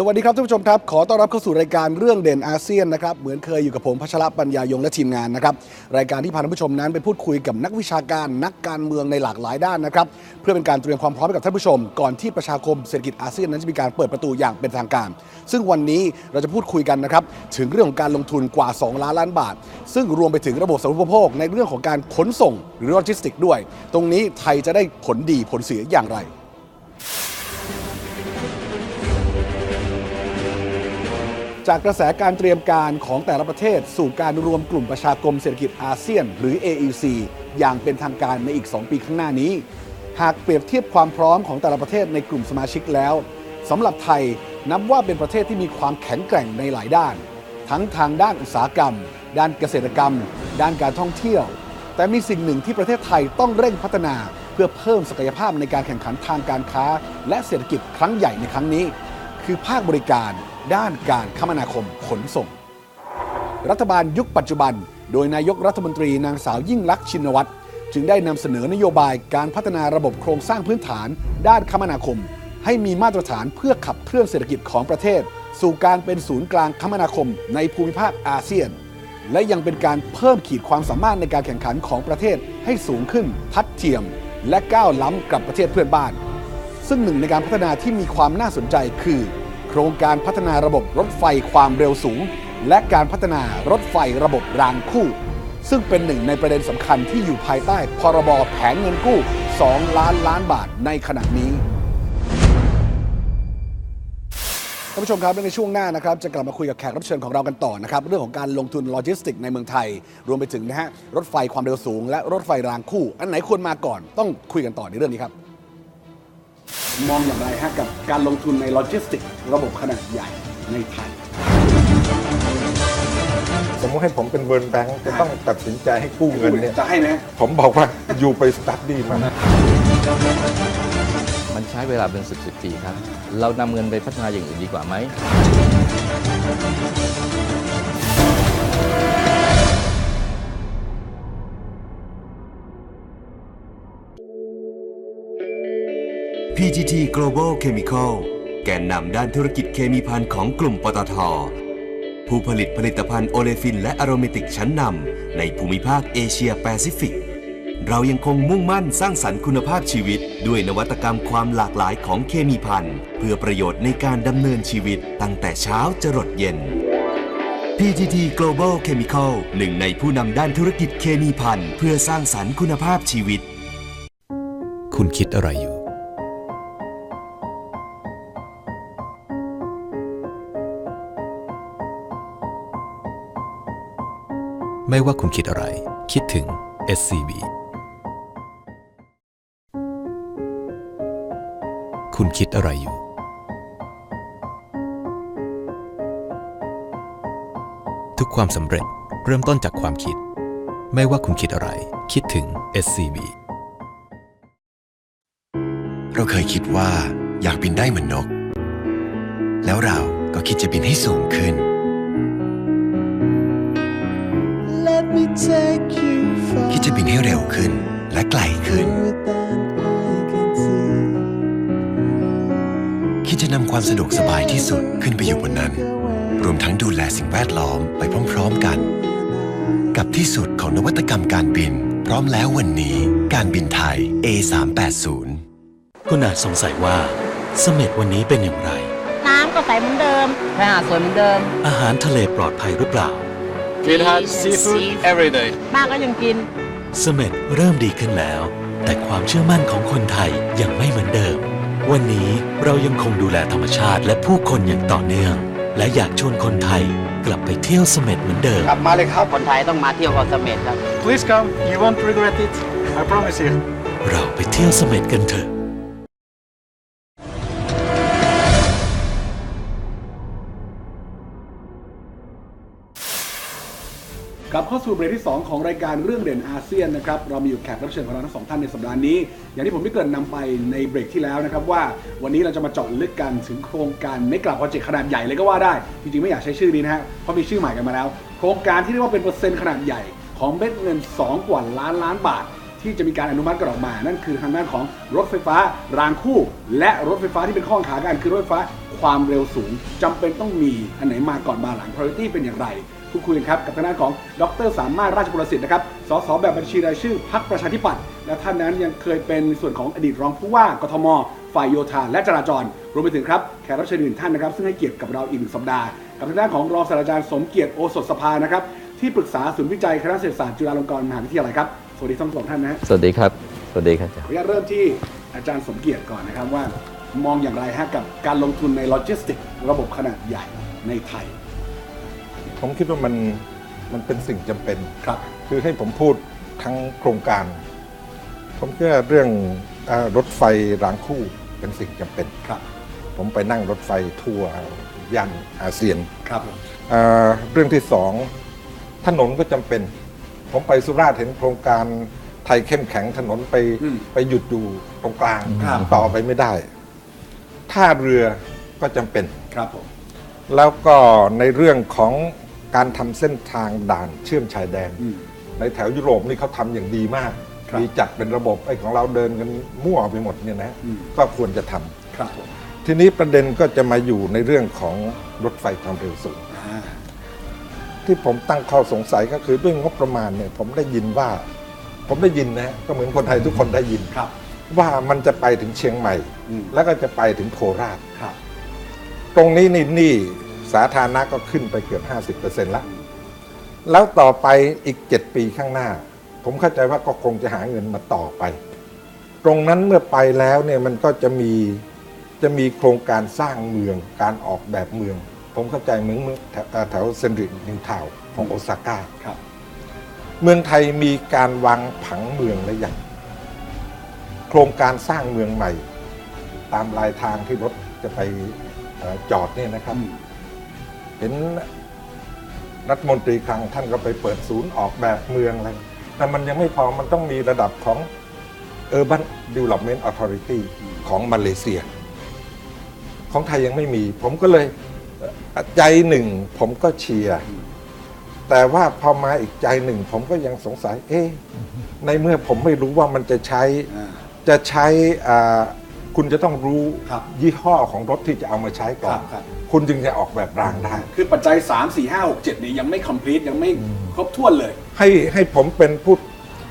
สวัสดีครับท่านผู้ชมครับ ขอต้อนรับเข้าสู่รายการเรื่องเด่นอาเซียนนะครับเหมือนเคยอยู่กับผมพัชรปัญญายงและทีมงานนะครับรายการที่พาท่านผู้ชมนั้นไปพูดคุยกับนักวิชาการนักการเมืองในหลากหลายด้านนะครับเพื่อเป็นการเตรียมความพร้อมให้กับท่านผู้ชม ก่อนที่ประชาคมเศรษฐกิจอาเซียนนั้นจะมีการเปิดประตูอย่างเป็นทางการ ซึ่งวันนี้เราจะพูดคุยกันนะครับถึงเรื่องของการลงทุนกว่า 2 ล้านล้านบาท ซึ่งรวมไปถึงระบบสาธารณูปโภคในเรื่องของการขนส่งหรือโลจิสติกด้วย ตรงนี้ไทยจะได้ผลดีผลเสียอย่างไร จากกระแสการเตรียมการของแต่ละประเทศ สู่การรวมกลุ่มประชาคมเศรษฐกิจอาเซียน หรือ AEC อย่างเป็นทางการในอีก 2 ปีข้างหน้านี้ หากเปรียบเทียบความพร้อมของแต่ละประเทศในกลุ่มสมาชิกแล้วสำหรับไทยนับว่าเป็นประเทศที่มีความแข็งแกร่งในหลายด้าน ทั้งทางด้านอุตสาหกรรม ด้านเกษตรกรรม ด้านการท่องเที่ยว แต่มีสิ่งหนึ่งที่ประเทศไทยต้องเร่งพัฒนา เพื่อเพิ่มศักยภาพในการแข่งขันทางการค้า และเศรษฐกิจครั้งใหญ่ในครั้งนี้ คือภาคบริการด้านการคมนาคมขนส่ง รัฐบาลยุคปัจจุบัน โดยนายกรัฐมนตรีนางสาวยิ่งลักษณ์ชินวัตรจึงได้นำเสนอนโยบายการพัฒนาระบบโครงสร้างพื้นฐาน ด้านคมนาคม ให้มีมาตรฐานเพื่อขับเคลื่อนเศรษฐกิจของประเทศ สู่การเป็นศูนย์กลางคมนาคมในภูมิภาคอาเซียน และยังเป็นการเพิ่มขีดความสามารถในการแข่งขันของประเทศให้สูงขึ้นทัดเทียม และก้าวล้ำกับประเทศเพื่อนบ้าน ซึ่งหนึ่งในการพัฒนาที่มีความน่าสนใจคือ โครงการพัฒนาระบบรถไฟความเร็วสูง และการพัฒนารถไฟระบบรางคู่ ซึ่งเป็นหนึ่งในประเด็นสำคัญที่อยู่ภายใต้พรบแผนเงินกู้ 2 ล้านล้านบาทในขณะนี้ท่านผู้ชมครับในช่วงหน้านะครับจะกลับมาคุยกับแขกรับเชิญของเรากันต่อนะครับเรื่องของการลงทุนโลจิสติกในเมืองไทย รวมไปถึงนะฮะรถไฟความเร็วสูง และรถไฟรางคู่ อันไหนควรมาก่อนต้องคุยกันต่อในเรื่องนี้ครับ มองอย่างไรฮะกับการลงทุนในโลจิสติกระบบขนาดใหญ่ในไทย สมมติให้ผมเป็นเวิร์นแบงค์จะต้องตัดสินใจให้กู้เงินเนี่ยจะให้ไหมผมบอกว่าอยู่ไปสตัดดี้มามันใช้เวลาเป็นสิบสิบปีครับ เรานำเงินไปพัฒนาอย่างอื่นดีกว่าไหม PGT Global Chemical แกนนำด้านธุรกิจเคมีภัณฑ์ของกลุ่มปตท ผู้ผลิตผลิตภัณฑ์โอเลฟินและอโรมาติกชั้นนำในภูมิภาคเอเชียแปซิฟิก เรายังคงมุ่งมั่นสร้างสรรค์คุณภาพชีวิต ด้วยนวัตกรรมความหลากหลายของเคมีภัณฑ์ เพื่อประโยชน์ในการดำเนินชีวิตตั้งแต่เช้าจรดเย็น PGT Global Chemical หนึ่งในผู้นำด้านธุรกิจเคมีภัณฑ์เพื่อสร้างสรรค์คุณภาพชีวิต คุณคิดอะไรอยู่ ไม่ว่าคุณคิดอะไร คิดถึง SCB คุณคิดอะไรอยู่ ทุกความสำเร็จเริ่มต้นจากความคิด ไม่ว่าคุณคิดอะไร คิดถึง SCB เราเคยคิดว่าอยากบินได้เหมือนนก แล้วเราก็คิดจะบินให้สูงขึ้น Let me take you far คิดจะบินให้เร็วขึ้นและไกลขึ้น than I can see. คิดจะนำความสะดวกสบายที่สุดขึ้นไปอยู่บนนั้น รวมทั้งดูแลสิ่งแวดล้อมไปพร้อมๆกัน กับที่สุดของนวัตกรรมการบิน พร้อมแล้ววันนี้การบินไทย A380 คุณอาจสงสัยว่าเสม็ดวันนี้เป็นอย่างไร น้ำก็ใสเหมือนเดิมชายหาดสวยเหมือนเดิม อาหารทะเลปลอดภัยหรือเปล่า We'll have seafood every day. บ้านก็ยังกิน เสม็ดเริ่มดีขึ้นแล้ว แต่ความเชื่อมั่นของคนไทยยังไม่เหมือนเดิม วันนี้เรายังคงดูแลธรรมชาติและผู้คนอย่างต่อเนื่อง และอยากชวนคนไทยกลับไปเที่ยวเสม็ดเหมือนเดิม กลับมาเลยครับ คนไทยต้องมาเที่ยวเกาะเสม็ดครับ Please come, you won't regret it. I promise you. เราไปเที่ยวเสม็ดกันเถอะ กลับเข้าสู่เบรกที่ 2 ของรายการเรื่องเด่นอาเซียนนะครับเรามีอยู่แขกรับเชิญของเราทั้งสองท่านในสัปดาห์นี้ อย่างที่ผมได้เกรินนำไปในเบรกที่แล้วนะครับว่าวันนี้เราจะมาเจาะลึกกันถึงโครงการไม่กลับโปรเจกต์ขนาดใหญ่เลยก็ว่าได้ จริงๆ ไม่อยากใช้ชื่อนี้นะฮะเพราะมีชื่อใหม่กันมาแล้ว โครงการที่เรียกว่าเป็นเปอร์เซ็นต์ขนาดใหญ่ของเม็ดเงิน 2 กว่าล้านล้านบาท ที่จะมีการอนุมัติกันออกมา นั่นคือทางด้านของรถไฟฟ้ารางคู่ และรถไฟฟ้าที่เป็นข้อขากันคือรถไฟฟ้าความเร็วสูงจำเป็นต้องมีอันไหนมาก่อนมาหลัง priority เป็นอย่างไร พูดคุยกันครับกับทางด้านของดรสามารถราชบุรสิทธิ์นะครับสสแบบบัญชีรายชื่อพรรคประชาธิปัตย์และท่านนั้นยังเคยเป็นส่วนของอดีตรองผู้ว่ากทม ฝ่ายโยธาและจราจร รวมไปถึงครับแขกรับเชิญอื่นท่านนะครับ ซึ่งให้เกียรติกับเราอีกหนึ่งสัปดาห์กับทางด้านของรองศาสตราจารย์สมเกียรติโอสถสภานะครับที่ปรึกษาศูนย์วิจัยคณะเศรษฐศาสตร์จุฬาลงกรณ์มหาวิทยาลัยครับสวัสดีทั้งสองท่านนะฮะสวัสดีครับสวัสดีครับอาจารขอย์อนุญาตเริ่มที่อาจารย์สมเกียรติก่อนนะครับว่ามองอย่างไรฮะกับการลงทุนในโลจิสติกระบบขนาดใหญ่ในไทย ผมคิดว่ามันมันเป็นสิ่งจำเป็น ครับ คือให้ผมพูดทั้งโครงการ ผมคิดว่าเรื่องอารถไฟรางคู่เป็นสิ่งจำเป็น ครับ ผมไปนั่งรถไฟทั่วย่านอาเซียนครับผมเอ่อเรื่องที่สองถนนก็จำเป็น ผมไปสุราษฎร์เห็นโครงการไทยเข้มแข็งถนนไปอืม ไปหยุดอยู่ตรงกลางครับ ต่อไปไม่ได้ท่าเรือก็จำเป็น ครับผม แล้วก็ในเรื่องของ การทำเส้นทางด่านเชื่อมชายแดน อืม ในแถวยุโรปนี่เขาทำอย่างดีมาก ครับ มีจัดเป็นระบบไอ้ของเราเดินกันมั่วไปหมดเนี่ยนะอืมก็ควรจะทำครับผมทีนี้ประเด็นก็จะมาอยู่ในเรื่องของรถไฟความเร็วสูง อ่าที่ผมตั้งข้อสงสัยก็คือด้วยงบประมาณเนี่ยผมได้ยินว่า ผมได้ยินนะก็เหมือนคนไทยทุกคนได้ยิน ครับว่ามันจะไปถึงเชียงใหม่ อืมแล้วก็จะไปถึงโคราช ครับ ตรงนี้นี่หนี่ สาธารณะก็ขึ้นไปเกือบ 50%แล้ว แล้วต่อไปอีก 7 ปีข้างหน้า ผมเข้าใจว่าก็คงจะหาเงินมาต่อไป ตรงนั้นเมื่อไปแล้วเนี่ยมันก็จะมีจะมีโครงการสร้างเมืองการออกแบบเมือง ผมเข้าใจเมืองแถวเอ่อแถวเซนรินิวทาวของโอซาก้าครับเมืองไทยมีการวางผังเมืองและอย่างโครงการสร้างเมืองใหม่ ตามลายทางที่รถจะไปอจอดเนี่ยนะครับ เห็นรัฐมนตรีคลังท่านก็ไปเปิดศูนย์ออกแบบเมืองอะไรแต่มันยังไม่พอมันต้องมีระดับของ Urban Development Authority ของมาเลเซีย ของไทยยังไม่มี ผมก็เลยเอ่อใจหนึ่งผมก็เชียร์แต่ว่าพอมาอีกใจหนึ่ง ผมก็ยังสงสัย เอ๊ะในเมื่อผมไม่รู้ว่ามันจะใช้อ่าจะใช้อ่า คุณจะต้องรู้ครับยี่ห้อของรถที่จะเอามาใช้ก่อน ครับครับ คุณจึงจะออกแบบรางได้ คือปัจจัย 3 4 5 6 7เนี่ยยังไม่ complete ยังไม่ครบถ้วนเลย ให้ให้ผมเป็นผู้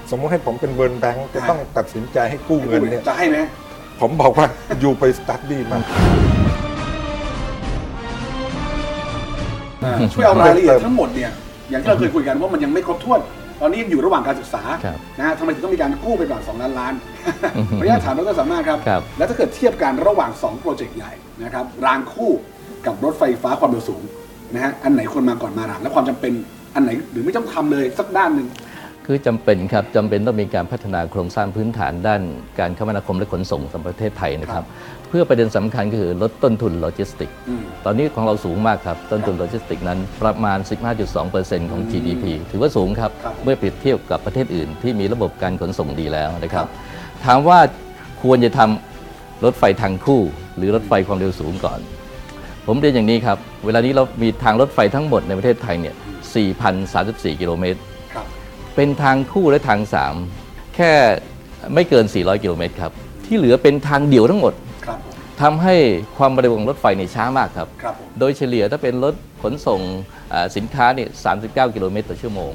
สมมติให้ผมเป็นเวิร์นแบงค์จะต้องตัดสินใจให้กู้เงินเนี่ย จะให้ไหม ผมบอกว่า อยู่ไปสตัดดี้มาอ่าช่วยเอารายละเอียดทั้งหมดเนี่ย อย่างที่เราเคยคุยกันว่ามันยังไม่ครบถ้วน ตอนนี้อยู่ระหว่างการศึกษาครับนะฮะทำไมถึงต้องมีการกู้ไปก่อน2ล้านล้านขออนุญาตถามดรสามารถครับ ครับ แล้วถ้าเกิดเทียบกันระหว่าง 2 โปรเจกต์ใหญ่นะครับรางคู่กับรถไฟฟ้าความเร็วสูงนะฮะอันไหนควรมาก่อนมาหลังและความจำเป็นอันไหนหรือไม่ต้องทำเลยสักด้านหนึ่ง คือจำเป็นครับจำเป็นต้องมีการพัฒนาโครงสร้างพื้นฐานด้านการคมนาคมและขนส่งสำหรับประเทศไทยนะครับ เพื่อประเด็นสำคัญก็คือลดต้นทุนโลจิสติกอืมตอนนี้ของเราสูงมากครับ ต้นทุนโลจิสติกนั้นประมาณ 15.2%ของ GDP ถือว่าสูงครับครับ เมื่อเปรียบเทียบกับประเทศอื่น ที่มีระบบการขนส่งดีแล้วนะครับ ถามว่าควรจะทำรถไฟทางคู่ หรือรถไฟความเร็วสูงก่อน ผมเรียนอย่างนี้ครับเวลานี้เรามีทางรถไฟทั้งหมดในประเทศไทยเนี่ย4,034 กิโลเมตรครับ เป็นทางคู่และทาง3แค่ไม่เกิน 400 กิโลเมตรครับ ที่เหลือเป็นทางเดี่ยวทั้งหมดครับผมทำให้ความเร็วของรถไฟเนี่ยช้ามากครับ ครับผมโดยเฉลี่ยถ้าเป็นรถขนส่งอ่าสินค้าเนี่ย39 กิโลเมตรต่อชั่วโมง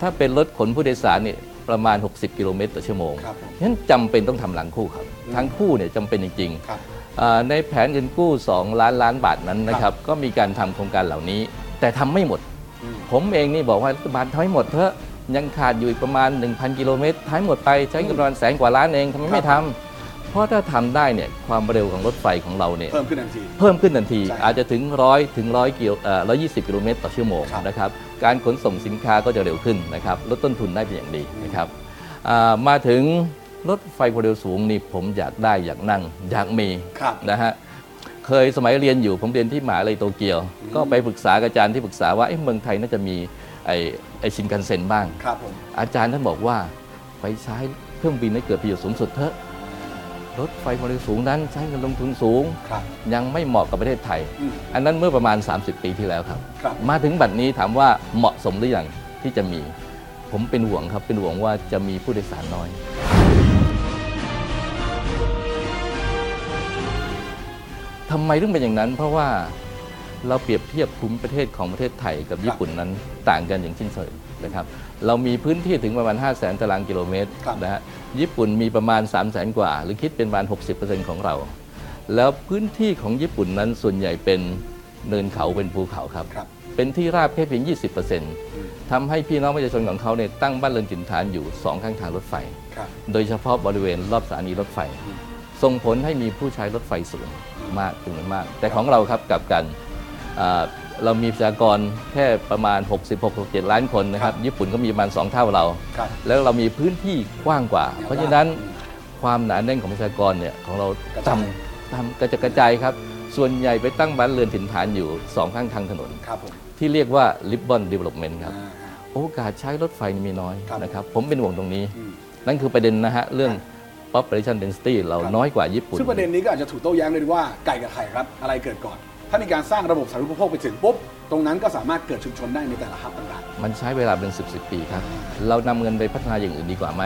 ถ้าเป็นรถขนผู้โดยสารเนี่ยประมาณ 60 กิโลเมตรต่อชั่วโมงครับผมฉะนั้นจำเป็นต้องทำหลังคู่ครับทางคู่เนี่ยจำเป็นจริงครับ ๆอ่าในแผนเงินกู้ 2 ล้านล้านบาทนั้นนะครับก็มีการทำโครงการเหล่านี้ แต่ทำไม่หมด อืม ผมเองนี่บอกว่ารัฐบาลทำให้หมดเถอะ ยังขาดอยู่อีกประมาณ 1,000 กิโลเมตรท้ายหมดไปใช้เงินประมาณแสนกว่าล้านเองทำไมไม่ทำเพราะถ้าทำได้เนี่ยความเร็วของรถไฟของเราเนี่ย เพิ่มขึ้นทันที เพิ่มขึ้นทันทีใช่อาจจะถึงร้อยถึงร้อยกิโลเอ่อร้อยยี่สิบกิโลเมตรต่อชั่วโมงครับนะครับการขนส่งสินค้าก็จะเร็วขึ้นนะครับลดต้นทุนได้เป็นอย่างดีนะครับอ่ามาถึงรถไฟความเร็วสูงนี่ผมอยากได้อยากนั่งอยากมีครับ นะฮะเคยสมัยเรียนอยู่ผมเรียนที่มหาลัยโตเกียว ก็ไปปรึกษากับอาจารย์ที่ปรึกษาว่าเอ๊ะเมืองไทยน่าจะมี ไอ้ไอชินคันเซ็นบ้าง ครับผม อาจารย์ท่านบอกว่าไปใช้เครื่องบินให้เกิดประโยชน์สูงสุดเถอะ รถไฟความเร็วสูงนั้นใช้เงินลงทุนสูง ครับ ยังไม่เหมาะกับประเทศไทย อืม อันนั้นเมื่อประมาณ 30 ปีที่แล้วครับ ครับ มาถึงบัดนี้ถามว่าเหมาะสมหรือยังที่จะมีผผมเป็นห่วงครับ เป็นห่วงว่าจะมีผู้โดยสารน้อย ทำไมถึงเป็นอย่างนั้น เพราะว่า เราเปรียบเทียบภูมิประเทศของประเทศไทยกับญี่ปุ่นนั้นต่างกันอย่างสิ้นเชิงนะครับเรามีพื้นที่ถึงประมาณ 5 0 0 0 0 0 ตารางกิโลเมตรครับนะฮะญี่ปุ่นมีประมาณ 3 0 0 0 0 0 กว่า หรือคิดเป็นประมาณ 60%ของเรา แล้วพื้นที่ของญี่ปุ่นนั้นส่วนใหญ่เป็นเนินเขาเป็นภูเขาครับครับเป็นที่ราบแค่เพียง 20%ทำให้พี่น้องประชาชนของเขาเนี่ยตั้งบ้านเรือนถิ่นฐานอยู่สองข้างทางรถไฟครับโดยเฉพาะบริเวณรอบสถานีรถไฟ ส่งผลให้มีผู้ใช้รถไฟสูงมากจำนวนมาก แต่ของเราครับกลับกันอ่า เรามีประชากรแค่ประมาณ 66-67 ล้านคนนะครับ ญี่ปุ่นก็มีประมาณ 2 เท่าเราครับแล้วเรามีพื้นที่กว้างกว่าแนวเพราะฉะนั้นอืมความหนาแน่นของประชากรเนี่ยของเรากระจายต่ำต่ำกระจดกระจายครับ ส่วนใหญ่ไปตั้งบ้านเรือนถิ่นฐานอยู่สองข้างทางถนนครับผมที่เรียกว่า Ribbon Development ครับอ่าโอกาสใช้รถไฟมีน้อยครับนะครับ ผมเป็นห่วงตรงนี้อืมนั่นคือประเด็นนะฮะ เรื่อง population density เราครับน้อยกว่าญี่ปุ่น ซึ่งประเด็นนี้ก็อาจจะถูกโต้แย้งเลยว่าไก่กับไข่ครับ อะไรเกิดก่อน ถ้ามีการสร้างระบบสาธารณูปโภคไปถึงปุ๊บ ตรงนั้นก็สามารถเกิดชุมชนได้ในแต่ละฮับต่างมันใช้เวลาเป็น 10บสปีครับ เรานำเงินไปพัฒนาอย่างอื่นดีกว่าไหม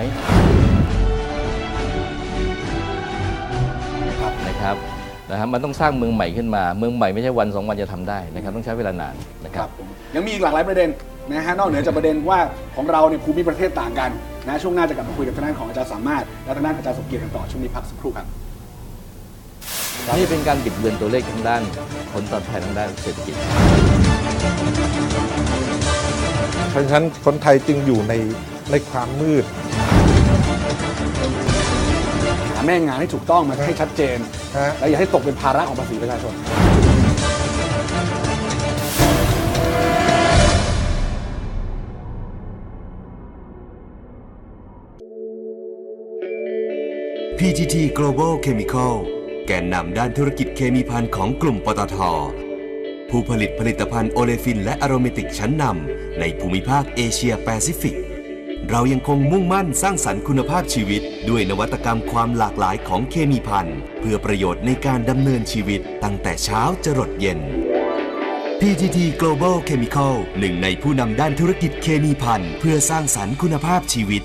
นะครับนะครับมันต้องสร้างเมืองใหม่ขึ้นมา เมืองใหม่ไม่ใช่วันสองวันจะทำได้นะครับต้องใช้เวลานานนะๆคครัรับบ ผมยังมีอีกหลากหลายประเด็นนะฮะนอกเหนือจากประเด็นว่าของเราเนี่ยภูมิประเทศต่างกันนะช่วงหน้าจะกลับมาคุยกับทางด้านของอาจารย์สามารถและทางด้านอาจารย์สมเกียรติกันต่อช่วงนี้พักสักครู่ครับ นี่เป็นการบิดเบือนตัวเลขทางด้าน ผลตอบแทนทางด้านเศรษฐกิจเพราะฉะนั้นคนไทยจึงอยู่ในในความมืด หาแม่งานให้ถูกต้องมาให้ชัดเจน ฮะ และอย่าให้ตกเป็นภาระของภาษีประชาชน PTT Global Chemical แกนนำด้านธุรกิจเคมีภัณฑ์ของกลุ่มปตท ผู้ผลิตผลิตภัณฑ์โอเลฟินและอโรเมติกชั้นนำในภูมิภาคเอเชียแปซิฟิก เรายังคงมุ่งมั่นสร้างสรรค์คุณภาพชีวิต ด้วยนวัตกรรมความหลากหลายของเคมีภัณฑ์ เพื่อประโยชน์ในการดำเนินชีวิตตั้งแต่เช้าจรดเย็น PTT Global Chemical หนึ่งในผู้นำด้านธุรกิจเคมีภัณฑ์เพื่อสร้างสรรค์คุณภาพชีวิต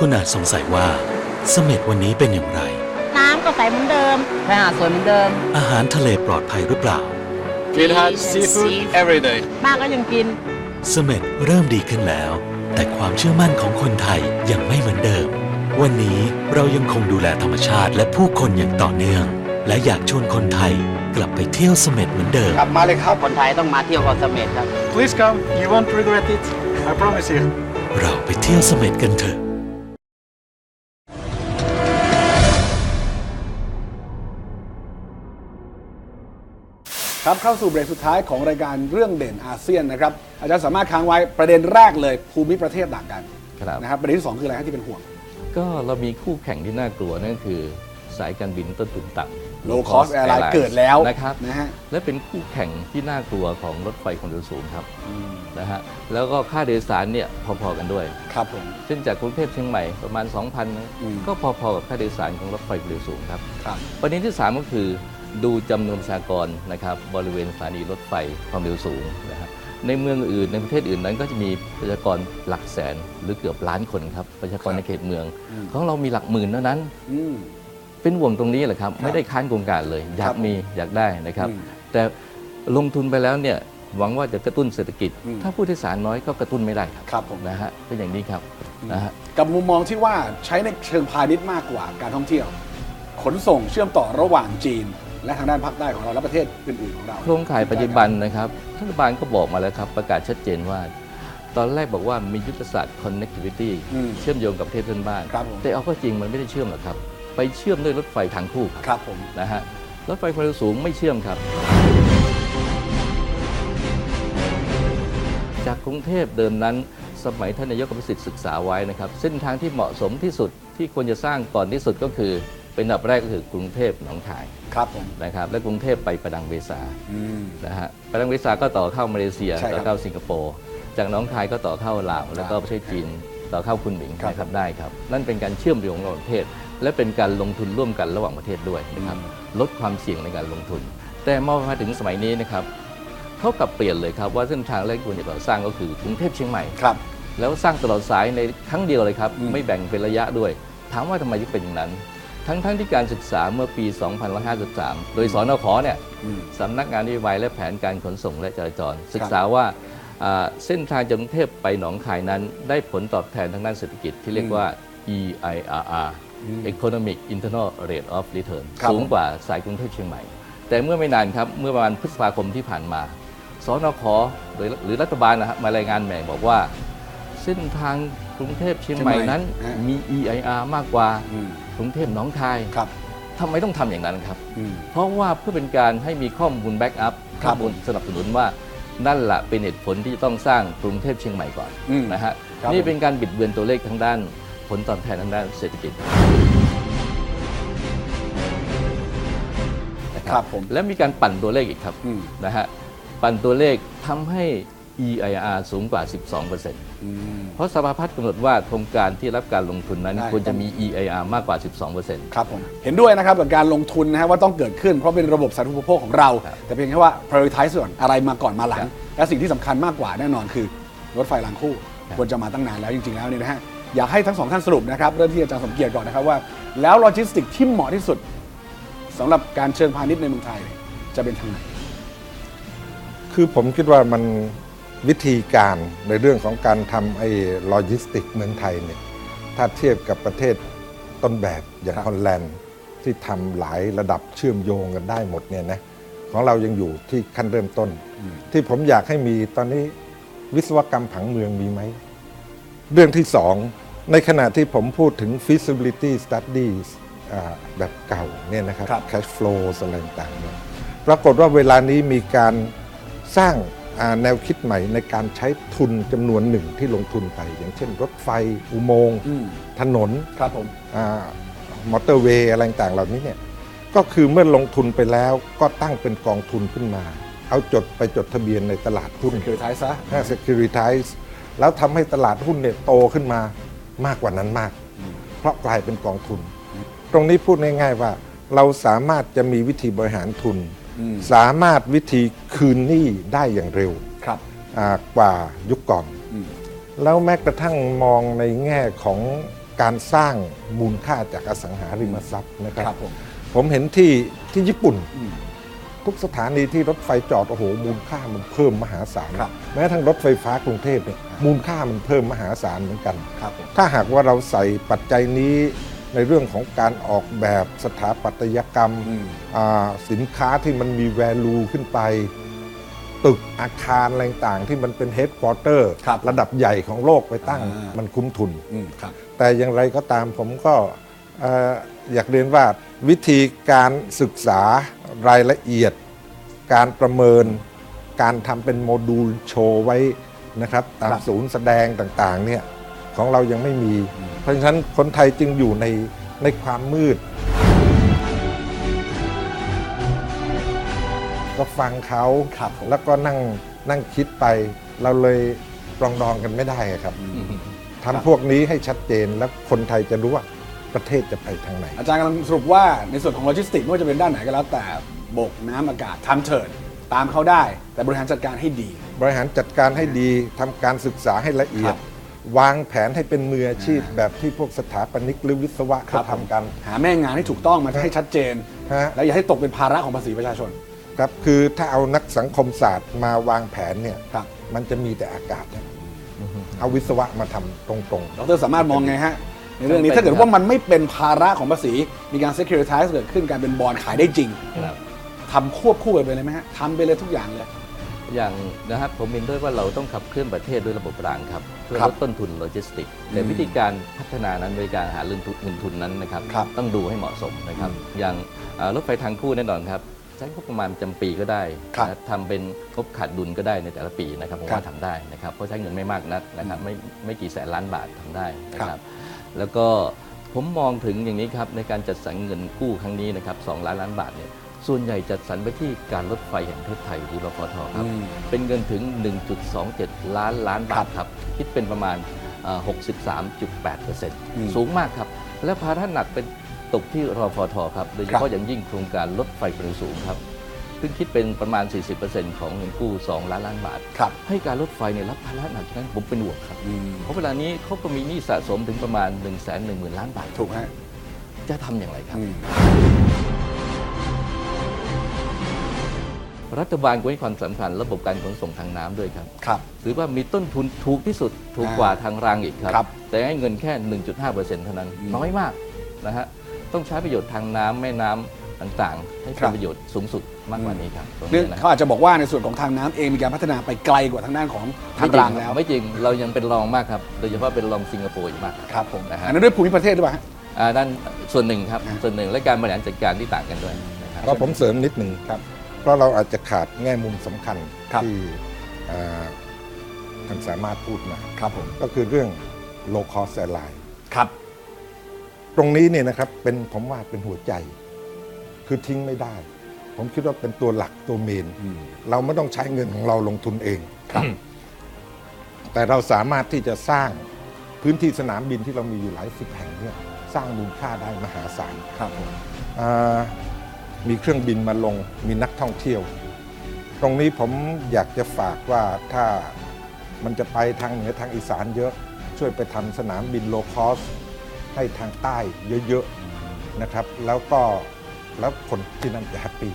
คุณอาจสงสัยว่าเสม็ดวันนี้เป็นอย่างไร น้ำก็ใสเหมือนเดิม ชายหาดสวยเหมือนเดิม อาหารทะเลปลอดภัยหรือเปล่า Kid had seafood every day. บ้านก็ยังกิน เสม็ดเริ่มดีขึ้นแล้ว แต่ความเชื่อมั่นของคนไทยยังไม่เหมือนเดิม วันนี้เรายังคงดูแลธรรมชาติและผู้คนอย่างต่อเนื่อง และอยากชวนคนไทยกลับไปเที่ยวเสม็ดเหมือนเดิม กลับมาเลยครับ คนไทยต้องมาเที่ยวเกาะเสม็ดครับ Please come, you won't regret it. I promise you. เราไปเที่ยวเสม็ดกันเถอะ ครับเข้าสู่เบรกสุดท้ายของรายการเรื่องเด่นอาเซียนนะครับอาจารย์สามารถค้างไว้ประเด็นแรกเลยภูมิประเทศต่างกันครับนะครับประเด็นที่สองคืออะไรครับที่เป็นห่วง ก็เรามีคู่แข่งที่น่ากลัวนั่นก็คือสายการบินต้นทุนต่ำ Low cost airline เกิดแล้วนะครับนะฮะและเป็นคู่แข่งที่น่ากลัวของรถไฟความเร็วสูงครับนะฮะแล้วก็ค่าโดยสารเนี่ยพอๆกันด้วยครับผมเช่นจากกรุงเทพเชียงใหม่ประมาณ 2,000นะอืมก็พอๆกับค่าโดยสารของรถไฟความเร็วสูงครับครับประเด็นที่ 3 ก็คือ ดูจำนวนประชากรนะครับบริเวณสถานีรถไฟความเร็วสูงนะครับในเมืองอื่นในประเทศอื่นนั้นก็จะมีประชากรหลักแสนหรือเกือบล้านคนครับประชากรในเขตเมืองอืมของเรามีหลักหมื่นเท่านั้น อืม เป็นห่วงตรงนี้แหละครับ ไม่ได้ค้านโครงการเลย อยาครักบมีอยากได้นะครับ อืมแต่ลงทุนไปแล้วเนี่ยหวังว่าจะกระตุ้นเศรษฐกิจ อืม ถ้าผู้โดยสารน้อยก็กระตุ้นไม่ได้ครับครับผม นะฮะเป็นอย่างนี้ครับนะฮะ กับมุมมองที่ว่าใช้ในเชิงพาณิชย์มากกว่าการท่องเที่ยว ขนส่งเชื่อมต่อระหว่างจีน และทางด้านภาคใต้ของเราและประเทศอื่นๆของเราโครงข่ายปัจจุบันนะครับรัฐบาลก็บอกมาแล้วครับ ประกาศชัดเจนว่า ตอนแรกบอกว่ามียุทธศาสตร์ connectivity อืมเชื่อมโยงกับประเทศเพื่อนบ้าน ครับผมแต่เอาก็จริงมันไม่ได้เชื่อมหรอกครับ ไปเชื่อมด้วยรถไฟทางคู่ครับครับผม นะฮะรถไฟความเร็วสูงไม่เชื่อมครับ จากกรุงเทพเดิมนั้น สมัยท่านนายกประสิทธิ์ศึกษาไว้นะครับ เส้นทางที่เหมาะสมที่สุดที่ควรจะสร้างก่อนที่สุดก็คือ เป็นอันดับแรกก็คือกรุงเทพหนองคายครับผม นะครับและกรุงเทพไปประดังเบซาอืม นะฮะประดังเบซาก็ต่อเข้ามาเลเซีย ใช่ครับต่อเข้าสิงคโปร์จากหน้องคายก็ต่อเข้าลาวแล้วก็ประเทศจีนต่อเข้าคุณหมิงครับ นะครับได้ครับ นั่นเป็นการเชื่อมโยงระหว่างประเทศ และเป็นการลงทุนร่วมกันระหว่างประเทศด้วยนะครับลดความเสี่ยงในการลงทุน แต่เมื่อมาถึงสมัยนี้นะครับเขากลับเปลี่ยนเลยครับว่าเส้นทางแรกที่ควรจะก่อสร้างก็คือกรุงเทพเชียงใหม่ ครับ แล้วสร้างตลอดสายในครั้งเดียวเลยครับ อืมไม่แบ่งเป็นระยะด้วย ถามว่าทำไมถึงเป็นอย่างนั้น ทั้งๆทที่การศึกษาเมื่อปี 2553 โดยสอนขเนี่ยอืมสำนักงานนโยบายและแผนการขนส่งและจราจร ศึกษาว่าอ่าเส้นทางจากกรุงเทพไปหนองคายนั้น ได้ผลตอบแทนทางด้านเศรษฐกิจที่เรียกว่า EIRR Economic Internal Rate of Return ครับสูงกว่าสายกรุงเทพเชียงใหม่ แต่เมื่อไม่นานครับ เมื่อประมาณพฤษภาคมที่ผ่านมา สนคหรือหรือรัฐบาลนะฮะมารายงานใหม่บอกว่า เส้นทางกรุงเทพเชียงใหม่นั้นเชียงใหม่ฮะมี EIR มากกว่าอืม กรุงเทพหนองคายครับทำไมต้องทำอย่างนั้นครับอืมเพราะว่าเพื่อเป็นการให้มีข้อมูลแบ็กอัพครัข้อบมูลสนับสนุนว่านั่นแหละเป็นเหตุผลที่จะต้องสร้างกรุงเทพเชียงใหม่ก่อนอืมนะฮะครับนี่เป็นการบิดเบือนตัวเลขทางด้าน ผลตอบแทนทางด้านเศรษฐกิจนะครับผมและมีการปั่นตัวเลขอีกครับอืมนะฮะปั่นตัวเลขทำให้ EIR สูงกว่า 12%อืมเพราะสภาพัฒน์กำหนดว่าโครงการที่รับการลงทุนนั้น ได้ ควรจะมี EIR มากกว่า 12%ครับผมเห็นด้วยนะครับกับการลงทุนนะฮะว่าต้องเกิดขึ้นเพราะเป็นระบบสาธารณูปโภคของเราครับแต่เพียงแค่ว่า prioritize ส่วนอะไรมาก่อนมาหลัคงรับและสิ่งที่สำคัญมากกว่าแน่นอนคือ รถไฟรางคู่ ครับ ควรจะมาตั้งนานแล้วจริงๆแล้วเนี่ยนะฮะอยากให้ทั้งสองท่านสรุปนะครับเริ่มที่อาจารย์สมเกียรติก่อนนะครับว่า แล้วโลจิสติกที่เหมาะที่สุดสำหรับการเชิงพาณิชย์ในเมืองไทยเนี่ยจะเป็นทางไหน คือผมคิดว่ามัน วิธีการในเรื่องของการทำไอ้โลจิสติกเมืองไทยเนี่ยถ้าเทียบกับประเทศต้นแบบอย่างครับฮอลแลนด์ที่ทำหลายระดับเชื่อมโยงกันได้หมดเนี่ยนะของเรายังอยู่ที่ขั้นเริ่มต้น ที่ผมอยากให้มีตอนนี้วิศวกรรมผังเมืองมีไหม เรื่องที่สองในขณะที่ผมพูดถึง feasibility studies อ่าแบบเก่าเนี่ยนะครับครับ cash flow อะไรต่างๆเนี่ยปรากฏว่าเวลานี้มีการสร้างอ่า แนวคิดใหม่ในการใช้ทุนจำนวนหนึ่งที่ลงทุนไป อย่างเช่น รถไฟ อุโมงค์อืมถนนครับผมมอเตอร์เวย์อะไรต่างๆเหล่านี้เนี่ยก็คือเมื่อลงทุนไปแล้วก็ตั้งเป็นกองทุนขึ้นมา เอาจดไปจดทะเบียนในตลาดหุ้น securitize ซะถ้า securitize แล้วทำให้ตลาดหุ้นเนี่ยโตขึ้นมามากกว่านั้นมาก เพราะกลายเป็นกองทุน ตรงนี้พูดง่ายๆว่าเราสามารถจะมีวิธีบริหารทุนอืม สามารถวิธีคืนหนี้ได้อย่างเร็วครับอ่ากว่ายุคก่อนอืมแล้วแม้กระทั่งมองในแง่ของการสร้างมูลค่าจากอสังหาริมทรัพย์นะคครัรับบผมผมเห็นที่ที่ญี่ปุ่นอืมทุกสถานีที่รถไฟจอดโอ้โหมูลค่ามันเพิ่มมหาศาลครับแม้ทั้งรถไฟฟ้ากรุงเทพเนี่ยมูลค่ามันเพิ่มมหาศาลเหมือนกันครับผมถ้าหากว่าเราใส่ปัจจัยนี้ ในเรื่องของการออกแบบสถาปัตยกรรมอืมอ่าสินค้าที่มันมี value ขึ้นไป ตึกอาคารอะไรต่างๆที่มันเป็น headquarter ครับระดับใหญ่ของโลกไปตั้งอ่ามัมันคุ้มทุนอืมครับแต่อย่างไรก็ตามผมก็เอ่ออยากเรียนว่าวิธีการศึกษารายละเอียด การประเมิน การทำเป็นโมดูลโชว์ไว้นะครับตามครับศูนย์แสดงต่างๆเนี่ย ของเรายังไม่มี เพราะฉะนั้นคนไทยจึงอยู่ในในความมืด ก็ฟังเขาครับผมแล้วก็นั่งนั่งคิดไปเราเลยปรองดองกันไม่ได้อะครับครับทำพวกนี้ให้ชัดเจนแล้วคนไทยจะรู้ว่าประเทศจะไปทางไหน อาจารย์กำลังสรุปว่าในส่วนของโลจิสติกไม่ว่าจะเป็นด้านไหนก็แล้วแต่บกน้ำอากาศทำเถิดตามเขาได้ แต่บริหารจัดการให้ดี บริหารจัดการให้ดีทำการศึกษาให้ละเอียดครับ วางแผนให้เป็นมืออาชีพ แบบที่พวกสถาปนิกหรือวิศวะเขาทำกัน หาแม่งานให้ถูกต้องมาให้ชัดเจน ฮะ และอย่าให้ตกเป็นภาระของภาษีประชาชน ครับคือถ้าเอานักสังคมศาสตร์มาวางแผนเนี่ยครับ มันจะมีแต่อากาศนะเอาวิศวะมาทำตรง ดรสามารถมองไงฮะ ในเรื่องนี้จำเป็น ถ้าเกิดครับว่ามันไม่เป็นภาระของภาษี มีการ securitize เกิดขึ้นการเป็นบอลขายได้จริงครับทำควบคู่กันไปเลยไหมฮะทำไปเลยทุกอย่างเลย อย่างนะครับผมเห็นด้วยว่าเราต้องขับเคลื่อนประเทศด้วยระบบรางครับเพื่อครัลบดต้นทุนโลจิสติกแต่อืมวิธีการพัฒนานั้นโดยการหาเรื่องทุนเงินทุนนั้นนะครับครับต้องดูให้เหมาะสมนะครับ อย่างอ่ารถไฟทางคู่แน่นอนครับใช้งบประมาณประจำปีก็ได้ครับนะทำเป็นงบขาดดุลก็ได้ในแต่ละปีนะครับผมครับว่าทำได้นะครับเพราะใช้เงินไม่มากนักนะครับไม่ไม่กี่แสนล้านบาททำได้นะคครัรับบแล้วก็ผมมองถึงอย่างนี้ครับในการจัดสรรเงินกู้ครั้งนี้นะครับสองล้านล้านบาทเนี่ย ส่วนใหญ่จัดสรรไปที่การรถไฟแห่งประเทศไทยหรือรฟทครับอืมเป็นเงินถึง 1.27 ล้านล้านบาทครับ คิดเป็นประมาณเอ่อ63.8%สูงมากครับ และภาระหนักเป็นตกที่รฟทครับ โดยเฉครัพาะบอย่างยิ่งโครงการรถไฟความเร็วสูงครับซึ่งคิดเป็นประมาณ 40%ของเงินกู้ 2 ล้านล้านบาทครับให้การรถไฟเนี่ยรับภาระหนักฉะนั้นผมเป็นห่วงครับ เพราะเวลานี้เขาก็มีหนี้สะสมถึงประมาณ 1 1 0 0 0 0 ล้านบาท ถูกฮะ จะทำอย่างไรครับ รัฐบาลก็ให้ความสำคัญระบบการขนส่งทางน้ำด้วยครับครับหรือว่ามีต้นทุนถูกที่สุดถูกกว่าทางรางอีกครับครับ แต่ให้เงินแค่ 1.5%เท่านั้นน้อยมากนะฮะต้องใช้ประโยชน์ทางน้ำแม่น้ำต่างๆ ให้ครัเป็นบประโยชน์สูงสุดมากกว่านี้ครับตรงเนื่องนี้นะเขาอาจจะบอกว่าในส่วนของทางน้ำเองมีการพัฒนาไปไกลกว่าทางด้านของทางรางแล้ว ไม่จริงเรายังเป็นรองมากครับโดยเฉพาะเป็นรองสิงคโปร์อยู่มากครับผมนะฮะอันนั้นด้วยภูมิประเทศด้วยป่ะฮะอ่าด้านส่วนหนึ่งครับส่วนหนึ่งและการบริหารจัดการที่ต่างกันด้วยนะครับก็ผมเสริมนิดหนึ่งครับ เพราะเราอาจจะขาดแง่มุมสำคัญครับ ที่อ่าท่านสามารถพูดมาครับผมก็คือเรื่อง low cost airline ครับ ตรงนี้เนี่ยนะครับเป็นผมว่าเป็นหัวใจ คือทิ้งไม่ได้ ผมคิดว่าเป็นตัวหลักตัวเมนเราไม่ต้องใช้เงินของเราลงทุนเอง ครับ แต่เราสามารถที่จะสร้างพื้นที่สนามบินที่เรามีอยู่หลายสิบแห่งเนี่ยสร้างมูลค่าได้มหาศาล ครับผม อ่า มีเครื่องบินมาลงมีนักท่องเที่ยว ตรงนี้ผมอยากจะฝากว่าถ้ามันจะไปทางเหนือทางอีสานเยอะ ช่วยไปทำสนามบินโลคอส ให้ทางใต้เยอะๆนะครับ แล้วก็แล้วคนที่นั่นจะแฮปปี้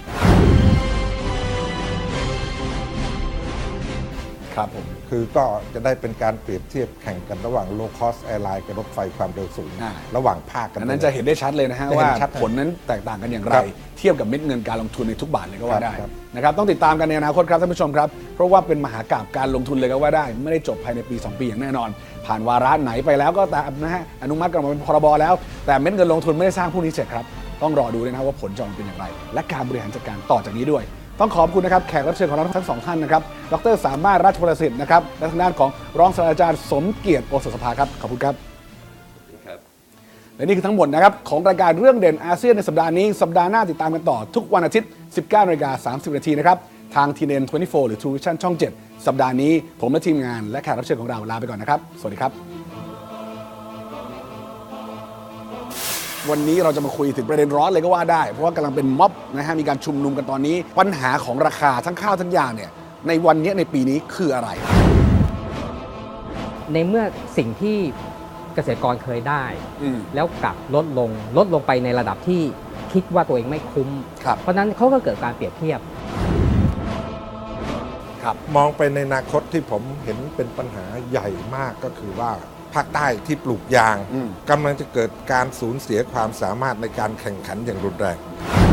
ครับผมคือก็จะได้เป็นการเปรียบเทียบแข่งกันระหว่างโลคอสแอร์ไลน์กับรถไฟความเร็วสูง อ่า ระหว่างภาคกันอันนั้นจะเห็นได้ชัดเลยนะฮะจะเห็นว่าชัด ผลนั้นแตกต่างกันอย่างไร ครับเทียบกับเม็ดเงินการลงทุนในทุกบาทเลยก็ว่าได้ครับ นะครับต้องติดตามกันในอนาคตครับท่านผู้ชมครับ เพราะว่าเป็นมหากาบการลงทุนเลยก็ว่าได้ ไม่ได้จบภายในปี 2 ปีอย่างแน่นอน ผ่านวาระไหนไปแล้วก็ตามนะฮะอนุมัติกันมาเป็นพรบแล้ว แต่เม็ดเงินลงทุนไม่ได้สร้างผู้นี้เสร็จครับต้องรอดูเลยนะครับว่าผลจะออกมาเป็นอย่างไร และการบริหารจัดการต่อจากนี้ด้วย ต้องขอบคุณนะครับแขกรับเชิญของเราทั้งสองท่านนะครับ ดรสามารถราชพลสิทธิ์นะครับ และทางด้านของรองศาสตราจารย์สมเกียรติโอสถสภาครับ ขอบคุณครับ และนี่คือทั้งหมดนะครับของรายการเรื่องเด่นอาเซียนในสัปดาห์นี้ สัปดาห์หน้าติดตามกันต่อทุกวันอาทิตย์ 19นาฬิกา30 นาทีนะครับ ทางทีเนน24 หรือ True Vision ช่อง 7 สัปดาห์นี้ผมและทีมงานและแขกรับเชิญของเราลาไปก่อนนะครับ สวัสดีครับ วันนี้เราจะมาคุยถึงประเด็นร้อนเลยก็ว่าได้ เพราะว่ากำลังเป็นม็อบนะฮะมีการชุมนุมกันตอนนี้ ปัญหาของราคาทั้งข้าวทั้งยาเนี่ยในวันนี้ในปีนี้คืออะไร ในเมื่อสิ่งที่เกษตรกรเคยได้ อืม แล้วกลับลดลงลดลงไปในระดับที่คิดว่าตัวเองไม่คุ้ม ครับ เพราะฉะนั้นเขาก็เกิดการเปรียบเทียบ ครับ มองไปในอนาคตที่ผมเห็นเป็นปัญหาใหญ่มากก็คือว่า ภาคใต้ที่ปลูกยางอืมกำลังจะเกิดการสูญเสียความสามารถในการแข่งขันอย่างรุนแรงค